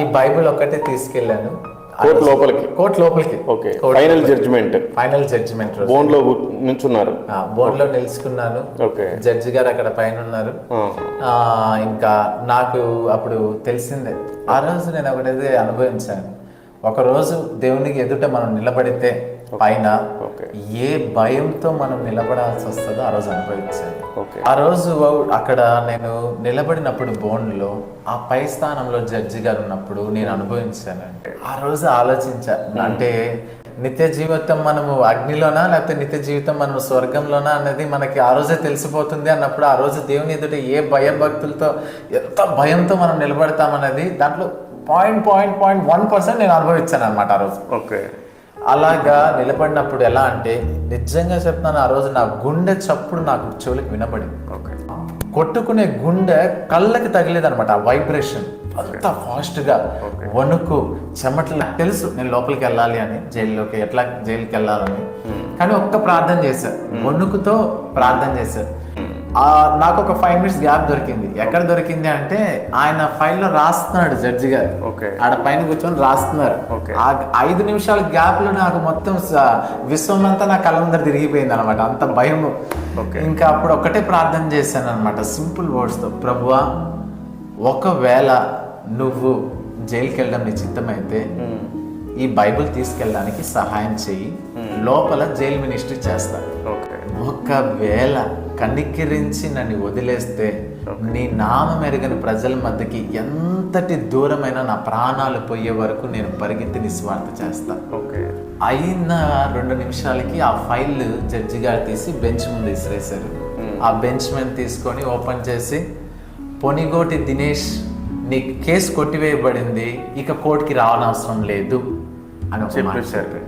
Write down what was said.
ఈ బైబిల్ ఒక్కటే తీసుకెళ్ళాను. కోర్టు లోపలికి? కోర్టు లోపలికి. Okay. Final judgement final judgement బోన్లో నుంచున్నారు బోర్డు లో నిలుచుకున్నాను. ఓకే. జడ్జి గారు అక్కడ పైన ఉన్నారు. ఇంకా నాకు అప్పుడు తెలిసిందే. ఆ రోజు నేను ఒకటైతే అనుభవించాను. ఒక రోజు దేవునికి ఎదుట మనం నిలబడితే పైన ఏ భయంతో మనం నిలబడాల్సి వస్తుందో ఆ రోజు అనుభవించాను. ఆ రోజు అక్కడ నేను నిలబడినప్పుడు బోన్లో ఆ పై స్థానంలో జడ్జి గారు ఉన్నప్పుడు నేను అనుభవించాను. ఆ రోజు ఆలోచించా. అంటే నిత్య జీవితం మనము అగ్నిలోనా లేకపోతే నిత్య జీవితం మనము స్వర్గంలోనా అనేది మనకి ఆ రోజే తెలిసిపోతుంది అన్నప్పుడు ఆ రోజు దేవుని ఎదుట ఏ భయభక్తులతో ఎంత భయంతో మనం నిలబడతామనేది దాంట్లో point point point one percent నేను అనుభవించాను అనమాట ఆ రోజు. ఓకే అలాగా నిలబడినప్పుడు ఎలా అంటే నిజంగా చెప్తున్నాను ఆ రోజు నా గుండె చప్పుడు నాకు చెవులకు వినపడింది. ఓకే. కొట్టుకునే గుండె కళ్ళకి తగిలేదనమాట ఆ వైబ్రేషన్. అంత ఫాస్ట్గా వణుకు చెమటలు నాకు తెలుసు నేను లోపలికి వెళ్ళాలి అని జైల్లోకి ఎట్లా జైలుకి వెళ్ళాలని. కానీ ఒక్క ప్రార్థన చేశారు వణుకుతో ప్రార్థన చేశారు నాకు ఒక ఫైవ్ మినిట్స్ గ్యాప్ దొరికింది. ఎక్కడ దొరికింది అంటే ఆయన ఫైల్లో రాస్తున్నాడు జడ్జి గారు. ఓకే ఆడ పైన కూర్చొని రాస్తున్నారు. Okay. ఆ ఐదు నిమిషాల గ్యాప్లో నాకు మొత్తం విశ్వం అంతా నా కళ్ళ ముందర తిరిగిపోయింది అనమాట అంత భయం. Okay. ఇంకా అప్పుడు ఒక్కటే ప్రార్థన చేశాను అనమాట సింపుల్ వర్డ్స్తో ప్రభువా ఒకవేళ నువ్వు జైలుకి వెళ్ళడం నీ చిత్తమైతే ఈ బైబిల్ తీసుకెళ్ళడానికి సహాయం చెయ్యి. లోపల జైలు మినిస్ట్రీ చేస్తా. ఓకే ఒకవేళ కనికిరించి నన్ను వదిలేస్తే నీ నామం ఎరగని ప్రజల మధ్యకి ఎంతటి దూరమైన నా ప్రాణాలు పోయే వరకు నేను పరిగెత్తి నిస్వార్థ చేస్తా. ఓకే. అయిన రెండు నిమిషాలకి ఆ ఫైల్ జడ్జి గారు తీసి బెంచ్ ముందు విసిరేశారు ఆ బెంచ్ మీద తీసుకొని ఓపెన్ చేసి పొనిగోటి దినేష్ నీ కేసు కొట్టివేయబడింది ఇక కోర్టుకి రావనవసరం లేదు అని చెప్పేశారు. చెప్పారు.